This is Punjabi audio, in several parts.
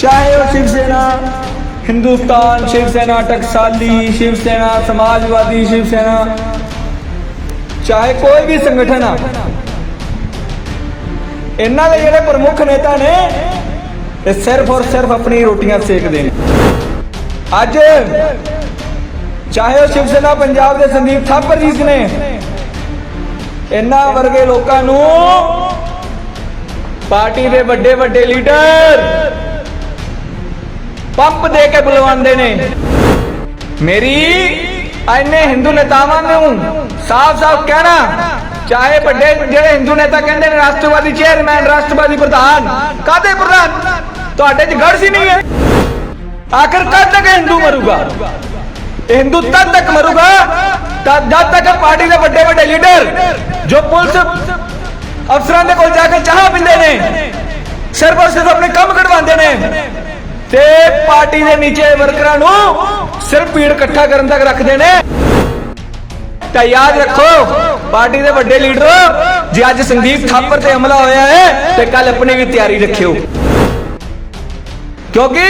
ਚਾਹੇ ਉਹ ਸ਼ਿਵ ਸੈਨਾ, ਹਿੰਦੁਸਤਾਨ ਸ਼ਿਵ ਸੈਨਾ, ਟਕਸਾਲੀ ਸ਼ਿਵ ਸੈਨਾ, ਸਮਾਜਵਾਦੀ ਸ਼ਿਵ ਸੈਨਾ, ਚਾਹੇ ਕੋਈ ਵੀ ਸੰਗਠਨ ਆ, ਇਹਨਾਂ ਦੇ ਜਿਹੜੇ ਪ੍ਰਮੁੱਖ ਨੇਤਾ ਨੇ, ਇਹ ਸਿਰਫ ਔਰ ਸਿਰਫ ਆਪਣੀ ਰੋਟੀਆਂ ਸੇਕਦੇ ਨੇ। ਅੱਜ ਚਾਹੇ ਉਹ ਸ਼ਿਵ ਸੈਨਾ ਪੰਜਾਬ ਦੇ ਸੰਦੀਪ ਥਾਪਰ ਜੀ ਨੇ, ਇਹਨਾਂ ਵਰਗੇ ਲੋਕਾਂ ਨੂੰ ਪਾਰਟੀ ਦੇ ਵੱਡੇ ਵੱਡੇ ਲੀਡਰ ਪੰਪ ਦੇ ਕੇ ਬੁਲਵਾਉਂਦੇ ਨੇ। ਮੇਰੀ ਐਨੇ ਹਿੰਦੂ ਨੇਤਾਵਾਂ ਨੂੰ ਸਾਫ਼-ਸਾਫ਼ ਕਹਿਣਾ, ਚਾਹੇ ਵੱਡੇ ਜਿਹੜੇ ਹਿੰਦੂ ਨੇਤਾ ਕਹਿੰਦੇ ਨੇ ਰਾਸ਼ਟਰਵਾਦੀ ਚੇਅਰਮੈਨ ਰਾਸ਼ਟਰਵਾਦੀ ਪ੍ਰਧਾਨ ਕਾਦੇ ਪ੍ਰਧਾਨ? ਤੁਹਾਡੇ 'ਚ ਗੜਸ ਹੀ ਨਹੀਂ ਹੈ? ਆਖਰ ਕਦ ਤੱਕ ਹਿੰਦੂ ਮਰੂਗਾ? ਹਿੰਦੂ ਤਦ ਤੱਕ ਮਰੂਗਾ ਤਦ ਜਦ ਤੱਕ ਪਾਰਟੀ ਦੇ ਵੱਡੇ ਵੱਡੇ ਲੀਡਰ ਜੋ ਪੁਲਿਸ ਅਫਸਰਾਂ ਦੇ ਕੋਲ ਜਾ ਕੇ ਚਾਹ ਪੀਂਦੇ ਨੇ ਸਿਰਫ ਸਿਰਫ ਆਪਣੇ ਕੰਮ ਕਢਵਾਉਂਦੇ ਨੇ ਤੇ ਪਾਰਟੀ ਦੇ ਨੀਚੇ ਵਰਕਰਾਂ ਨੂੰ ਸਿਰਫ ਭੀੜ ਇਕੱਠਾ ਕਰਨ ਤੱਕ ਰੱਖਦੇ ਨੇ। ਤਾਂ ਯਾਦ ਰੱਖੋ, ਪਾਰਟੀ ਦੇ ਵੱਡੇ ਲੀਡਰ, ਜੇ ਅੱਜ ਸੰਦੀਪ ਥਾਪਰ ਤੇ ਹਮਲਾ ਹੋਇਆ ਹੈ, ਤੇ ਕੱਲ ਆਪਣੀ ਵੀ ਤਿਆਰੀ ਰੱਖਿਓ। ਕਿਉਂਕਿ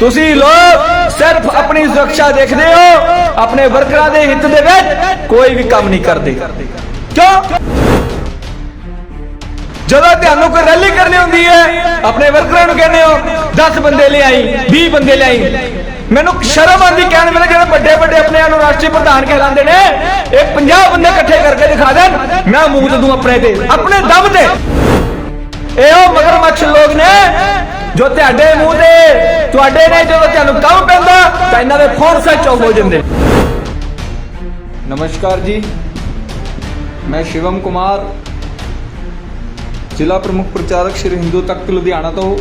ਤੁਸੀਂ ਲੋਕ ਸਿਰਫ ਆਪਣੀ ਸੁਰੱਖਿਆ ਦੇਖਦੇ ਹੋ, ਆਪਣੇ ਵਰਕਰਾਂ ਦੇ ਹਿੱਤ ਦੇ ਵਿੱਚ ਕੋਈ ਵੀ ਕੰਮ ਨਹੀਂ ਕਰਦੇ। ਕਿਉਂ? ਜਦੋਂ ਤੁਹਾਨੂੰ ਕੋਈ ਰੈਲੀ ਕਰਨੀ ਹੁੰਦੀ ਹੈ, ਆਪਣੇ ਵਰਕਰਾਂ ਨੂੰ ਕਹਿੰਦੇ ਹੋ 10 ਬੰਦੇ ਲਿਆਈ 20 ਬੰਦੇ ਲਿਆਈ। ਮੈਨੂੰ ਸ਼ਰਮ ਆਉਂਦੀ, ਕਹਿਣ ਵੇਲੇ ਜਿਹੜੇ ਵੱਡੇ ਵੱਡੇ ਆਪਣੇ ਆਪ ਨੂੰ ਰਾਸ਼ਟਰੀ ਪ੍ਰਧਾਨ ਕਹਿਲਾਉਂਦੇ ਨੇ। ਇਹ 50 ਬੰਦੇ ਇਕੱਠੇ ਕਰਕੇ ਦਿਖਾ ਦੇਣ। ਮੈਂ ਮੂੰਹ ਦੂੰ ਆਪਣੇ ਤੇ, ਆਪਣੇ ਦਮ ਤੇ। ਇਹ ਉਹ ਮਗਰਮੱਛ ਲੋਕ ਨੇ, ਜੋ ਤੁਹਾਡੇ ਮੂੰਹ ਤੇ, ਤੁਹਾਡੇ ਨੇ ਜਦੋਂ ਤੁਹਾਨੂੰ ਕੰਮ ਪੈਂਦਾ, ਤਾਂ ਇਹਨਾਂ ਦੇ ਫੋਨ ਸੱਚ ਹੋ ਜਾਂਦੇ। ਨਮਸਕਾਰ ਜੀ। ਮੈਂ ਸ਼ਿਵਮ ਕੁਮਾਰ ਜ਼ਿਲ੍ਹਾ ਪ੍ਰਮੁੱਖ ਪ੍ਰਚਾਰਕ ਸ਼੍ਰੀ ਹਿੰਦੂ ਤਖਤ ਲੁਧਿਆਣਾ ਤੋਂ।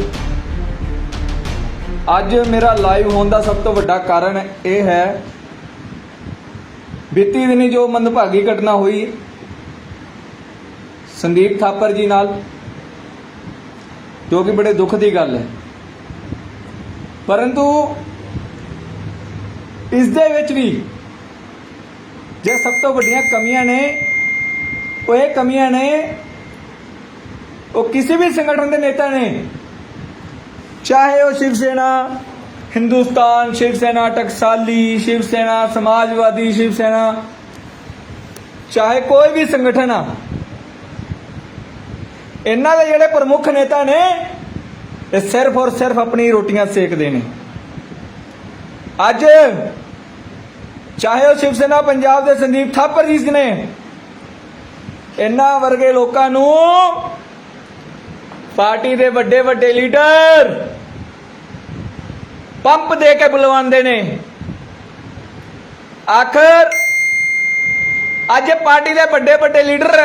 ਅੱਜ ਮੇਰਾ ਲਾਈਵ ਹੋਣ ਦਾ ਸਭ ਤੋਂ ਵੱਡਾ ਕਾਰਨ ਇਹ ਹੈ, ਬੀਤੀ ਦਿਨੀ ਜੋ ਮੰਦਭਾਗੀ ਘਟਨਾ ਹੋਈ, ਸੰਦੀਪ ਥਾਪਰ ਜੀ ਨਾਲ, ਜੋ ਕਿ ਬੜੇ ਦੁੱਖ ਦੀ ਗੱਲ ਹੈ। ਪਰੰਤੂ ਇਸ ਦੇ ਵਿੱਚ ਵੀ ਜੇ ਸਭ ਤੋਂ ਵੱਡੀਆਂ ਕਮੀਆਂ ਨੇ, ਉਹ ਇਹ ਕਮੀਆਂ ਨੇ ਉਹ ਕਿਸੇ ਵੀ ਸੰਗਠਨ ਦੇ ਨੇਤਾ ਨੇ। ਚਾਹੇ ਉਹ ਸ਼ਿਵ ਸੈਨਾ, ਹਿੰਦੁਸਤਾਨ ਸ਼ਿਵ ਸੈਨਾ, ਟਕਸਾਲੀ ਸ਼ਿਵ ਸੈਨਾ, ਸਮਾਜਵਾਦੀ ਸ਼ਿਵ ਸੈਨਾ, ਚਾਹੇ ਕੋਈ ਵੀ ਸੰਗਠਨ ਆ, ਇਹਨਾਂ ਦੇ ਜਿਹੜੇ ਪ੍ਰਮੁੱਖ ਨੇਤਾ ਨੇ, ਇਹ ਸਿਰਫ ਔਰ ਸਿਰਫ ਆਪਣੀ ਰੋਟੀਆਂ ਸੇਕਦੇ ਨੇ। ਅੱਜ ਚਾਹੇ ਉਹ ਸ਼ਿਵ ਸੈਨਾ ਪੰਜਾਬ ਦੇ ਸੰਦੀਪ ਥਾਪਰ ਜੀ ਨੇ, ਇਹਨਾਂ ਵਰਗੇ ਲੋਕਾਂ ਨੂੰ ਪਾਰਟੀ ਦੇ ਵੱਡੇ ਵੱਡੇ ਲੀਡਰ ਪੰਪ ਦੇ ਕੇ ਬੁਲਵਾਉਂਦੇ ਨੇ। ਆਖਰ ਅੱਜ ਪਾਰਟੀ ਦੇ ਵੱਡੇ ਵੱਡੇ ਲੀਡਰ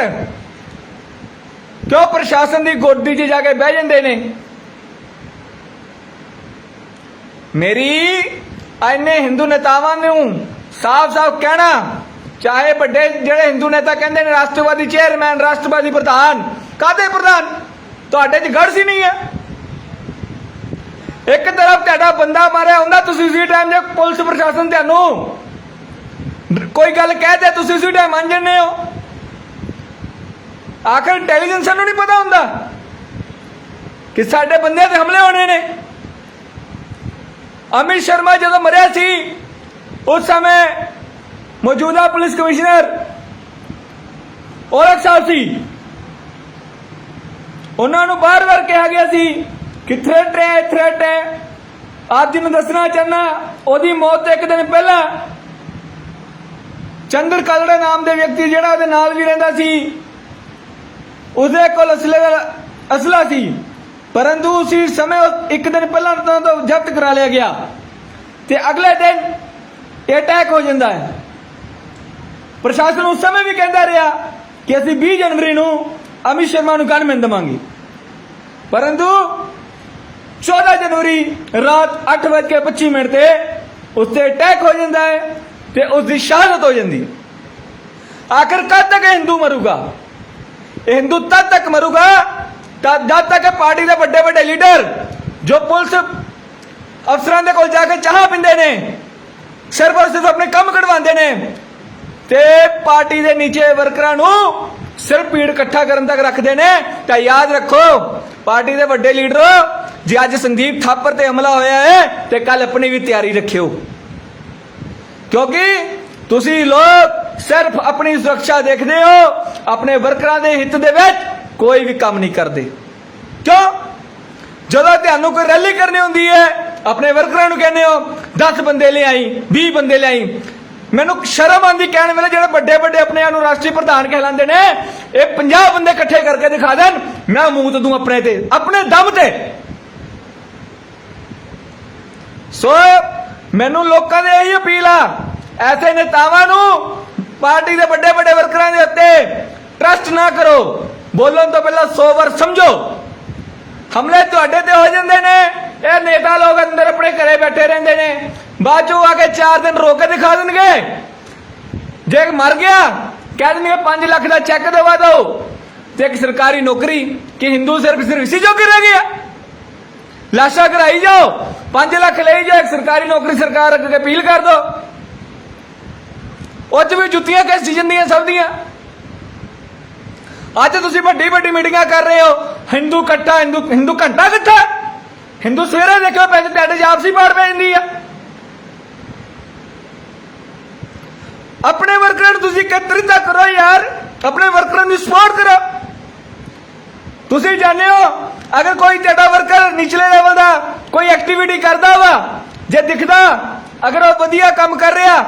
ਕਿਉਂ ਪ੍ਰਸ਼ਾਸਨ ਦੀ ਗੋਦੀ 'ਚ ਜਾ ਕੇ ਬਹਿ ਜਾਂਦੇ ਨੇ? ਮੇਰੀ ਐਨੇ ਹਿੰਦੂ ਨੇਤਾਵਾਂ ਨੂੰ ਸਾਫ਼-ਸਾਫ਼ ਕਹਿਣਾ, ਚਾਹੇ ਵੱਡੇ ਜਿਹੜੇ ਹਿੰਦੂ ਨੇਤਾ ਕਹਿੰਦੇ ਨੇ, ਰਾਸ਼ਟਰਵਾਦੀ ਚੇਅਰਮੈਨ ਰਾਸ਼ਟਰਵਾਦੀ ਪ੍ਰਧਾਨ ਕਾਦੇ ਪ੍ਰਧਾਨ? ਤੁਹਾਡੇ 'ਚ ਗੜਸ ਹੀ ਨਹੀਂ ਹੈ ਇੱਕ ਤਰਫ ਤੁਹਾਡਾ ਬੰਦਾ ਮਾਰਿਆ ਹੁੰਦਾ, ਤੁਸੀਂ ਉਸੇ ਟਾਈਮ ਜੇ ਪੁਲਿਸ ਪ੍ਰਸ਼ਾਸਨ ਤੁਹਾਨੂੰ ਕੋਈ ਗੱਲ ਕਹਿ ਦੇ, ਤੁਸੀਂ ਉਸੇ ਟਾਈਮ ਮੰਨ ਜੰਨੇ ਹੋ। ਆਖਰ ਇੰਟੈਲੀਜੈਂਸ ਨੂੰ ਨਹੀਂ ਪਤਾ ਹੁੰਦਾ ਕਿ ਸਾਡੇ ਬੰਦੇ ਤੇ ਹਮਲੇ ਹੋਣੇ ਨੇ। ਅਮਿਤ ਸ਼ਰਮਾ ਜਦੋਂ ਮਰਿਆ ਸੀ, ਉਸ ਸਮੇਂ ਮੌਜੂਦਾ ਪੁਲਿਸ ਕਮਿਸ਼ਨਰ ਔਰਖ ਸਾਹਿਬ ਸੀ। ਉਹਨਾਂ ਨੂੰ ਬਾਰ-ਬਾਰ ਕਿਹਾ ਗਿਆ ਸੀ ਕਿ ਥ੍ਰੈਟ ਹੈ ਥ੍ਰੈਟ ਹੈ। ਅੱਜ ਨੂੰ ਦੱਸਣਾ ਚਾਹਨਾ ਉਹਦੀ ਮੌਤ ਤੋਂ ਇੱਕ ਦਿਨ ਪਹਿਲਾਂ ਚੰਦਰ ਕਲੜੇ ਨਾਮ ਦੇ ਵਿਅਕਤੀ ਜਿਹੜਾ ਉਹਦੇ ਨਾਲ ਵੀ ਰਹਿੰਦਾ ਸੀ, ਉਸਦੇ ਕੋਲ ਅਸਲੇ ਅਸਲਾ ਸੀ। ਪਰੰਤੂ ਉਸੇ ਸਮੇਂ ਇੱਕ ਦਿਨ ਪਹਿਲਾਂ ਤੋਂ ਜ਼ਬਤ ਕਰਾ ਲਿਆ ਗਿਆ ਤੇ ਅਗਲੇ ਦਿਨ ਇਹ ਅਟੈਕ ਹੋ ਜਾਂਦਾ ਹੈ। ਪ੍ਰਸ਼ਾਸਨ ਉਸ ਸਮੇਂ ਵੀ ਕਹਿੰਦਾ ਰਿਹਾ ਕਿ ਅਸੀਂ 20 ਜਨਵਰੀ ਨੂੰ ਅਮਿਤ ਸ਼ਰਮਾ ਨੂੰ ਗਨਮੈਨ ਦਵਾਂਗੇ ਪਰੰਤੂ 14 ਜਨਵਰੀ ਰਾਤ 8:25 ਮਿੰਟ ਤੇ ਉਸ ਤੇ ਅਟੈਕ ਹੋ ਜਾਂਦਾ ਹੈ ਤੇ ਉਸ ਦੀ ਸ਼ਹਾਦਤ ਹੋ ਜਾਂਦੀ ਹੈ ਆਖਰ ਕਦ ਤੱਕ ਇਹ ਹਿੰਦੂ ਮਰੂਗਾ ਇਹ ਹਿੰਦੂ ਤਦ ਤੱਕ ਮਰੂਗਾ ਤਦ ਜਦ ਤੱਕ ਇਹ ਪਾਰਟੀ ਦੇ ਵੱਡੇ ਵੱਡੇ ਲੀਡਰ ਜੋ ਪੁਲਿਸ ਅਫਸਰਾਂ ਦੇ ਕੋਲ ਜਾ ਕੇ ਚਾਹ ਪੀਂਦੇ ਨੇ ਸਿਰਫ ਔਰ ਸਿਰਫ ਆਪਣੇ ਕੰਮ ਕਢਵਾਉਂਦੇ ਨੇ ਸਿਰਫ ਭੀੜ ਇਕੱਠਾ ਕਰਨ ਤੱਕ ਰੱਖਦੇ ਨੇ। ਤਾਂ ਯਾਦ ਰੱਖੋ, ਪਾਰਟੀ ਦੇ ਵੱਡੇ ਲੀਡਰੋ, ਜੇ ਅੱਜ ਸੰਦੀਪ ਥਾਪਰ ਤੇ ਹਮਲਾ ਹੋਇਆ ਹੈ, ਤੇ ਕੱਲ ਆਪਣੀ ਵੀ ਤਿਆਰੀ ਰੱਖਿਓ। ਕਿਉਂਕਿ ਤੁਸੀਂ ਲੋਕ ਸਿਰਫ ਆਪਣੀ ਸੁਰੱਖਿਆ ਦੇਖਦੇ ਹੋ, ਆਪਣੇ ਵਰਕਰਾਂ ਦੇ ਹਿੱਤ ਦੇ ਵਿੱਚ ਕੋਈ ਵੀ ਕੰਮ ਨਹੀਂ ਕਰਦੇ। ਕਿਉਂ? ਜਦੋਂ ਤੁਹਾਨੂੰ ਕੋਈ ਰੈਲੀ ਕਰਨੀ ਹੁੰਦੀ ਹੈ, ਆਪਣੇ ਵਰਕਰਾਂ ਨੂੰ ਕਹਿੰਦੇ ਹੋ 10 ਬੰਦੇ ਲਿਆਈ 20 ਬੰਦੇ ਲਿਆਈ ਮੈਨੂੰ ਸ਼ਰਮ ਆਂਦੀ ਕਹਿਣ ਵੇਲੇ ਜਿਹੜੇ ਵੱਡੇ ਵੱਡੇ ਆਪਣੇ ਆਪ ਨੂੰ ਰਾਸ਼ਟਰੀ ਪ੍ਰਧਾਨ ਕਹਿਲਾਉਂਦੇ ਨੇ, ਇਹ 50 ਬੰਦੇ ਇਕੱਠੇ ਕਰਕੇ ਦਿਖਾ ਦੇਣ, ਮੈਂ ਮੂੰਹ ਦੂੰ ਆਪਣੇ ਤੇ, ਆਪਣੇ ਦਮ ਤੇ। ਸੋ, ਮੈਨੂੰ ਲੋਕਾਂ ਦੇ ਇਹੀ ਅਪੀਲ ਆ, ਐਸੇ ਨੇਤਾਵਾਂ ਨੂੰ ਪਾਰਟੀ ਦੇ ਵੱਡੇ ਵੱਡੇ ਵਰਕਰਾਂ ਦੇ ਉੱਤੇ ਟਰਸਟ ਨਾ ਕਰੋ। ਬੋਲਣ ਤੋਂ ਪਹਿਲਾਂ 100 ਵਾਰ ਸਮਝੋ। ਹਮਲੇ ਤੁਹਾਡੇ ਤੇ ਹੋ ਜਾਂਦੇ ਨੇ, ਇਹ ਨੇਤਾ ਲੋਕ ਅੰਦਰ ਆਪਣੇ ਘਰੇ ਬੈਠੇ ਰਹਿੰਦੇ ਨੇ। ਬਾਅਦ ਚੋਂ ਆ ਕੇ 4 ਦਿਨ ਰੋਕ ਕੇ ਦਿਖਾ ਦੇਣਗੇ। ਜੇ ਮਰ ਗਿਆ, ਕਹਿ ਦੇਣਗੇ 5 ਲੱਖ ਦਾ ਚੈੱਕ ਦਵਾ ਦਿਓ। ਤੇ ਇੱਕ ਸਰਕਾਰੀ ਨੌਕਰੀ ਕਿ ਹਿੰਦੂ ਸਿਰਫ ਸਿਰਫ ਇਸੇ ਜੋਗੇ ਰਹਿ ਗਿਆ। ਲਾਸ਼ਾ ਕਰਾਈ ਜਾਓ 5 ਲੱਖ ਲਈ ਜਾਓ, ਇੱਕ ਸਰਕਾਰੀ ਨੌਕਰੀ ਸਰਕਾਰ ਅੱਗੇ ਅਪੀਲ ਕਰ ਦੋ ਉਹ ਚ ਵੀ ਜੁੱਤੀਆਂ ਕਿਸ ਸੀਜ਼ਨ ਦੀਆਂ ਸਭ ਦੀਆਂ? ਅੱਜ ਤੁਸੀਂ ਵੱਡੀ ਵੱਡੀ ਮੀਟਿੰਗਾਂ ਕਰ ਰਹੇ ਹੋ। ਹਿੰਦੂ ਕੱਟਾ ਹਿੰਦੂ ਹਿੰਦੂ ਘੰਟਾ ਇਕੱਠਾ ਹਿੰਦੂ ਸਵੇਰੇ ਦੇਖੋ ਪੈਸੇ ਤੁਹਾਡੇ ਚ ਆਪਸੀ ਪਾੜ ਪੈ ਜਾਂਦੀ ਆ। ਆਪਣੇ ਵਰਕਰਾਂ ਨੂੰ ਤੁਸੀਂ ਇਕੱਤਰਿਤ ਕਰੋ ਯਾਰ। ਆਪਣੇ ਵਰਕਰਾਂ ਨੂੰ ਸਪੋਰਟ ਕਰੋ। ਤੁਸੀਂ ਜਾਣਦੇ ਹੋ, ਅਗਰ ਕੋਈ ਤੁਹਾਡਾ ਵਰਕਰ ਨਿਚਲੇ ਲੈਵਲ ਦਾ ਕੋਈ ਐਕਟੀਵਿਟੀ ਕਰਦਾ ਵਾ, ਜੇ ਦਿਖਦਾ, ਅਗਰ ਉਹ ਵਧੀਆ ਕੰਮ ਕਰ ਰਿਹਾ,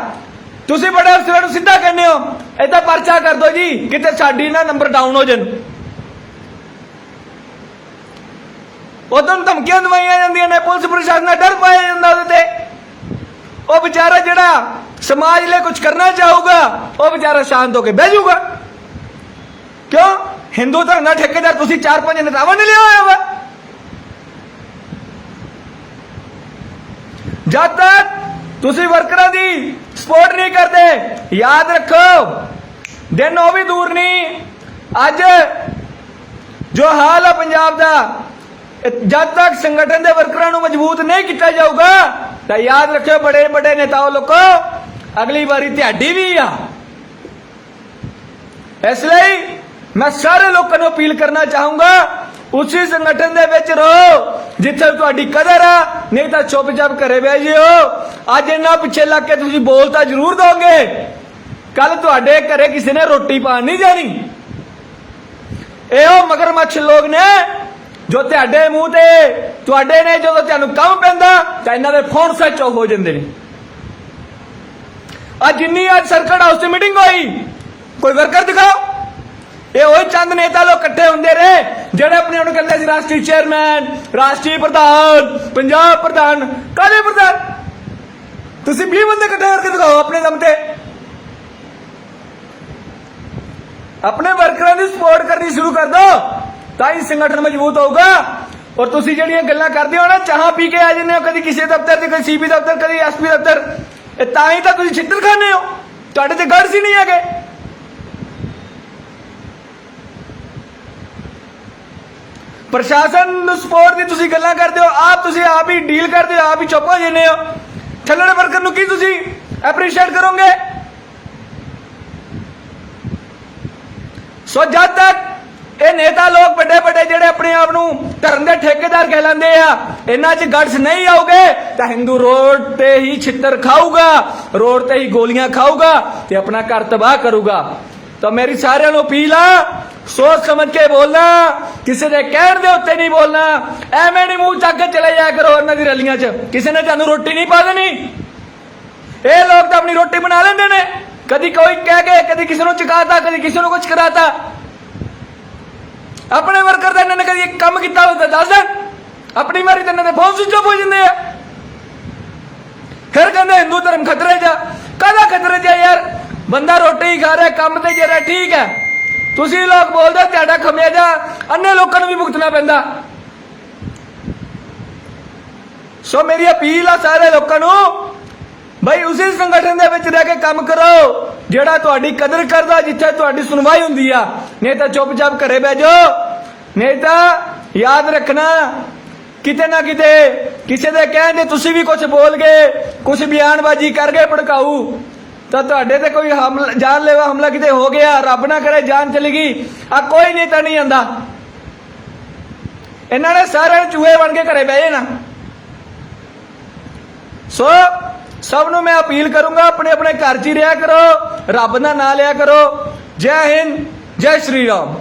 ਤੁਸੀਂ ਬੜੇ ਅਫਸਰਾਂ ਨੂੰ ਸਿੱਧਾ ਕਹਿੰਦੇ ਹੋ ਏਦਾਂ ਪਰਚਾ ਕਰ ਦਿਓ ਜੀ, ਕਿਤੇ ਸਾਡੀ ਨਾ ਨੰਬਰ ਡਾਊਨ ਹੋ ਜਾਣ। ਉਦੋਂ ਧਮਕੀਆਂ ਦਵਾਈਆਂ ਜਾਂਦੀਆਂ ਨੇ, ਪੁਲਿਸ ਪ੍ਰਸ਼ਾਸਨ ਦਾ ਡਰ ਪਾਇਆ ਜਾਂਦਾ ਉਹਦੇ ਤੇ। ਉਹ ਵਿਚਾਰਾ ਜਿਹੜਾ ਸਮਾਜ ਲਈ ਕੁਝ ਕਰਨਾ ਚਾਹੂਗਾ ਉਹ ਵਿਚਾਰਾ ਸ਼ਾਂਤ ਹੋ ਕੇ ਬਹਿ ਜਾਊਗਾ ਕਿਉਂ ਹਿੰਦੂ ਧਰਮ ਦਾ ਠੇਕੇਦਾਰ ਤੁਸੀਂ ਚਾਰ ਪੰਜ ਨੇਤਾਵਾਂ ਨੇ ਲਿਆ ਹੋਇਆ ਵਾ ਜਦ ਤੱਕ ਤੁਸੀਂ ਵਰਕਰਾਂ ਦੀ ਸਪੋਰਟ ਨਹੀਂ ਕਰਦੇ ਯਾਦ ਰੱਖੋ ਦਿਨ ਉਹ ਵੀ ਦੂਰ ਨਹੀਂ ਅੱਜ ਜੋ ਹਾਲ ਆ ਪੰਜਾਬ ਦਾ ਜਦ ਤੱਕ ਸੰਗਠਨ ਦੇ ਵਰਕਰਾਂ ਨੂੰ ਮਜ਼ਬੂਤ ਨਹੀਂ ਕੀਤਾ ਜਾਊਗਾ ਤਾਂ ਯਾਦ ਰੱਖਿਓ ਬੜੇ ਬੜੇ ਨੇਤਾਓ ਲੋਕੋ ਅਗਲੀ ਵਾਰੀ ਤੁਹਾਡੀ ਵੀ ਆ। ਇਸ ਲਈ ਮੈਂ ਸਾਰੇ ਲੋਕਾਂ ਨੂੰ ਅਪੀਲ ਕਰਨਾ ਚਾਹੂੰਗਾ, ਉਸੇ ਸੰਗਠਨ ਦੇ ਵਿੱਚ ਰਹੋ, ਜਿੱਥੇ ਤੁਹਾਡੀ ਕਦਰ ਆ, ਨਹੀਂ ਤਾਂ ਚੁੱਪਚਾਪ ਘਰੇ ਬਹਿ ਜਿਓ। ਅੱਜ ਇਹਨਾਂ ਪਿੱਛੇ ਲੱਗ ਕੇ ਤੁਸੀਂ ਬੋਲ ਤਾਂ ਜ਼ਰੂਰ ਦੋਗੇ। ਕੱਲ ਤੁਹਾਡੇ ਘਰੇ ਕਿਸੇ ਨੇ ਰੋਟੀ ਪਾਣ ਨਹੀਂ ਜਾਣੀ। ਇਹੋ ਮਗਰਮੱਛ ਲੋਕ ਨੇ, ਜੋ ਤੁਹਾਡੇ ਮੂੰਹ ਤੇ, ਤੁਹਾਡੇ ਨੇ ਜਦੋਂ ਤੁਹਾਨੂੰ ਕੰਮ ਪੈਂਦਾ, ਤਾਂ ਇਹਨਾਂ ਦੇ ਫੋਨ ਸਵਿਚ ਹੋ ਜਾਂਦੇ ਨੇ। ਅੱਜ ਜਿੰਨੀ ਅੱਜ ਸਰਕਟ ਹਾਊਸ ਤੇ ਮੀਟਿੰਗ ਹੋਈ, ਕੋਈ ਵਰਕਰ ਦਿਖਾਓ। ਇਹ ਉਹ ਚੰਦ ਨੇਤਾ ਲੋਕ ਇਕੱਠੇ ਹੁੰਦੇ ਰਹੇ, ਜਿਹੜੇ ਆਪਣੇ ਆਪ ਕਹਿੰਦੇ ਸੀ, ਰਾਸ਼ਟਰੀ ਚੇਅਰਮੈਨ ਰਾਸ਼ਟਰੀ ਪ੍ਰਧਾਨ, ਪੰਜਾਬ ਪ੍ਰਧਾਨ ਕਾਹਦੇ ਪ੍ਰਧਾਨ। ਤੁਸੀਂ 20 ਬੰਦੇ ਇਕੱਠੇ ਕਰਕੇ ਦਿਖਾਓ ਆਪਣੇ ਦਮ ਤੇ। ਆਪਣੇ ਵਰਕਰਾਂ ਦੀ ਸਪੋਰਟ ਕਰਨੀ ਸ਼ੁਰੂ ਕਰ ਦੋ, ਤਾਂ ਹੀ ਸੰਗਠਨ ਮਜ਼ਬੂਤ ਹੋਊਗਾ। ਔਰ ਤੁਸੀਂ ਜਿਹੜੀਆਂ ਗੱਲਾਂ ਕਰਦੇ ਹੋ ਨਾ, ਚਾਹ ਪੀ ਕੇ ਆ ਜਾਂਦੇ ਹੋ, ਕਦੀ ਕਿਸੇ ਦਫ਼ਤਰ ਤੇ, ਕਦੀ ਸੀਪੀ ਦਫ਼ਤਰ, ਕਦੀ ਐਸਪੀ ਦਫ਼ਤਰ। ਇਹ ਤਾਂ ਹੀ ਤਾਂ ਤੁਸੀਂ ਛਿੱਤਰ ਖਾਂਦੇ ਹੋ। ਤੁਹਾਡੇ ਤੇ ਗੜਸ ਹੀ ਨਹੀਂ ਹੈਗੇ। ਪ੍ਰਸ਼ਾਸਨ ਨੂੰ ਸਪੋਰਟ ਦੀ ਤੁਸੀਂ ਗੱਲਾਂ ਕਰਦੇ ਹੋ, ਆਪ ਤੁਸੀਂ ਆਪ ਹੀ ਡੀਲ ਕਰਦੇ ਹੋ, ਆਪ ਹੀ ਚੁੱਪ ਹੋ ਜਾਂਦੇ ਹੋ। ਥੱਲੜੇ ਵਰਕਰ ਨੂੰ ਕੀ ਤੁਸੀਂ ਐਪਰੀਸ਼ੀਏਟ ਕਰੋਗੇ? ਸੋ ਜਦ ਤੱਕ ਨੇਤਾ ਲੋਕ ਵੱਡੇ ਵੱਡੇ ਜਿਹੜੇ ਆਪਣੇ ਆਪ ਨੂੰ ਧਰਮ ਦੇ ਠੇਕੇਦਾਰ ਕਹਿਲਾਉਂਦੇ ਆ, ਇਹਨਾਂ 'ਚ ਗੜਸ ਨਹੀਂ ਆਉਗੇ ਤਾਂ ਹਿੰਦੂ ਰੋਡ ਤੇ ਹੀ ਛਿੱਤਰ ਖਾਊਗਾ, ਰੋਡ ਤੇ ਹੀ ਗੋਲੀਆਂ ਖਾਊਗਾ ਤੇ ਆਪਣਾ ਘਰ ਤਬਾਹ ਕਰੂਗਾ। ਤਾਂ ਮੇਰੀ ਸਾਰਿਆਂ ਨੂੰ ਅਪੀਲ ਆ, ਸੋਚ ਸਮਝ ਕੇ ਬੋਲਣਾ, ਕਿਸੇ ਦੇ ਕਹਿਣ ਦੇ ਉੱਤੇ ਨਹੀਂ ਬੋਲਣਾ, ਐਵੇਂ ਨਹੀਂ ਮੂੰਹ ਚੱਕ ਕੇ ਚਲੇ ਜਾਇਆ ਕਰੋ ਇਹਨਾਂ ਦੀ ਰੈਲੀਆਂ 'ਚ। ਕਿਸੇ ਨੇ ਤੁਹਾਨੂੰ ਰੋਟੀ ਨਹੀਂ ਪਾ ਦੇਣੀ। ਇਹ ਲੋਕ ਤਾਂ ਆਪਣੀ ਰੋਟੀ ਬਣਾ ਲੈਂਦੇ ਨੇ। ਕਦੀ ਕੋਈ ਕਹਿ ਕੇ, ਕਦੀ ਕਿਸੇ ਨੂੰ ਚੁਕਾਤਾ ਕਦੀ ਕਿਸੇ ਨੂੰ ਕੁਝ ਕਰਾਤਾ। ਆਪਣੇ ਵਰਕਰ ਦਾ ਇਹਨਾਂ ਨੇ ਕਦੀ ਇੱਕ ਕੰਮ ਕੀਤਾ ਹੋਵੇ ਤਾਂ ਦੱਸ ਦੇਣ ਆਪਣੀ ਵਾਰੀ ਤਾਂ ਇਹਨਾਂ ਦੇ ਫੋਨ ਸੁਚ ਹੋ ਜਾਂਦੇ ਆ। ਫਿਰ ਕਹਿੰਦੇ ਹਿੰਦੂ ਧਰਮ ਖਤਰੇ 'ਚ ਕਾਹਦਾ ਖਤਰੇ 'ਚ ਯਾਰ? ਬੰਦਾ ਰੋਟੀ ਹੀ ਖਾ ਰਿਹਾ, ਕੰਮ ਤੇ ਜਿਹੜਾ ਠੀਕ ਹੈ। ਤੁਸੀਂ ਲੋਕ ਬੋਲਦੇ ਤੁਹਾਡਾ ਖਮਿਆਜਾ। ਅੰਨੇ ਲੋਕਾਂ ਨੂੰ ਵੀ ਭੁਗਤਣਾ ਪੈਂਦਾ। ਸੋ ਮੇਰੀ ਅਪੀਲ ਆ ਸਾਰੇ ਲੋਕਾਂ ਨੂੰ ਭਾਈ ਉਸੇ ਸੰਗਠਨ ਦੇ ਵਿੱਚ ਰਹਿ ਕੇ ਕੰਮ ਕਰੋ, ਜਿਹੜਾ ਤੁਹਾਡੀ ਕਦਰ ਕਰਦਾ, ਜਿੱਥੇ ਤੁਹਾਡੀ ਸੁਣਵਾਈ ਹੁੰਦੀ ਆ। ਨਹੀਂ ਤਾਂ ਚੁੱਪਚਾਪ ਘਰੇ ਬਹਿ ਜਾਓ। ਨਹੀਂ ਤਾਂ ਯਾਦ ਰੱਖਣਾ, ਕਿਤੇ ਨਾ ਕਿਤੇ ਕਿਸੇ ਦੇ ਕਹਿਣ ਤੇ ਤੁਸੀਂ ਵੀ ਕੁਝ ਬੋਲ ਗਏ ਕੁਝ ਬਿਆਨਬਾਜ਼ੀ ਕਰ ਗਏ ਭੜਕਾਊ, ਤਾਂ ਤੁਹਾਡੇ ਤੇ ਕੋਈ ਹਮਲਾ, ਜਾਨਲੇਵਾ ਹਮਲਾ ਕਿਤੇ ਹੋ ਗਿਆ, ਰੱਬ ਨਾ ਕਰੇ ਜਾਨ ਚਲੀ ਗਈ ਆ ਕੋਈ ਨਹੀਂ ਤਾਂ ਨਹੀਂ ਆਂਦਾ ਇਹਨਾਂ ਨੇ ਸਾਰੇ ਚੂਹੇ ਬਣ ਕੇ ਘਰੇ ਬਹਿ ਜਾਣਾ। ਸੋ, ਸਭ ਨੂੰ ਮੈਂ ਅਪੀਲ ਕਰੂੰਗਾ, ਆਪਣੇ ਆਪਣੇ ਘਰ 'ਚ ਹੀ ਰਿਹਾ ਕਰੋ, ਰੱਬ ਦਾ ਨਾਮ ਲਿਆ ਕਰੋ, ਜੈ ਹਿੰਦ, ਜੈ ਸ਼੍ਰੀ ਰਾਮ।